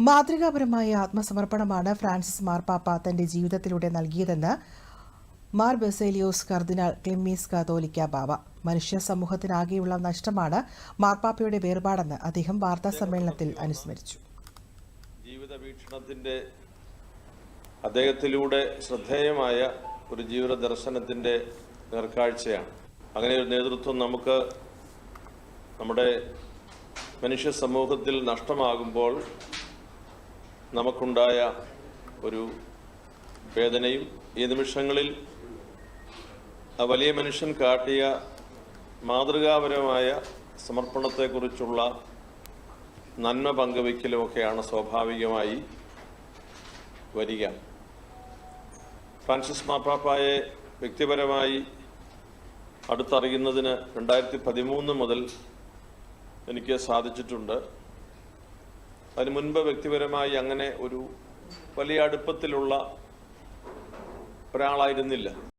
മാതൃകാപരമായ ആത്മസമർപ്പണമാണ് ഫ്രാൻസിസ് മാർപ്പാപ്പ തന്റെ ജീവിതത്തിലൂടെ നൽകിയതെന്ന് മാർ ബെസേലിയോസ് കർദിനാൾ ക്ലിമ്മീസ് കാതോലിക്ക ബാബ മനുഷ്യ സമൂഹത്തിനാകെയുള്ള നഷ്ടമാണ് മാർപ്പാപ്പയുടെ വേർപാടെന്ന് അദ്ദേഹം വാർത്താ സമ്മേളനത്തിൽ അനുസ്മരിച്ചു. ജീവിത വീക്ഷണത്തിന്റെ അദ്ദേഹത്തിലൂടെ ശ്രദ്ധേയമായ ഒരു ജീവിത ദർശനത്തിന്റെ നേർക്കാഴ്ചയാണ്. അങ്ങനെ ഒരു നേതൃത്വം നമുക്ക് നമ്മുടെ മനുഷ്യ സമൂഹത്തിൽ നഷ്ടമാകുമ്പോൾ നമുക്കുണ്ടായ ഒരു വേദനയും ഈ നിമിഷങ്ങളിൽ ആ വലിയ മനുഷ്യൻ കാട്ടിയ മാതൃകാപരമായ സമർപ്പണത്തെക്കുറിച്ചുള്ള നന്മ പങ്കുവയ്ക്കലുമൊക്കെയാണ് സ്വാഭാവികമായി വരിക. ഫ്രാൻസിസ് മാപ്പാപ്പായെ വ്യക്തിപരമായി അടുത്തറിയുന്നതിന് രണ്ടായിരത്തി പതിമൂന്ന് മുതൽ എനിക്ക് സാധിച്ചിട്ടുണ്ട്. അതിന് മുൻപ് വ്യക്തിപരമായി അങ്ങനെ ഒരു വലിയ അടുപ്പത്തിലുള്ള ഒരാളായിരുന്നില്ല.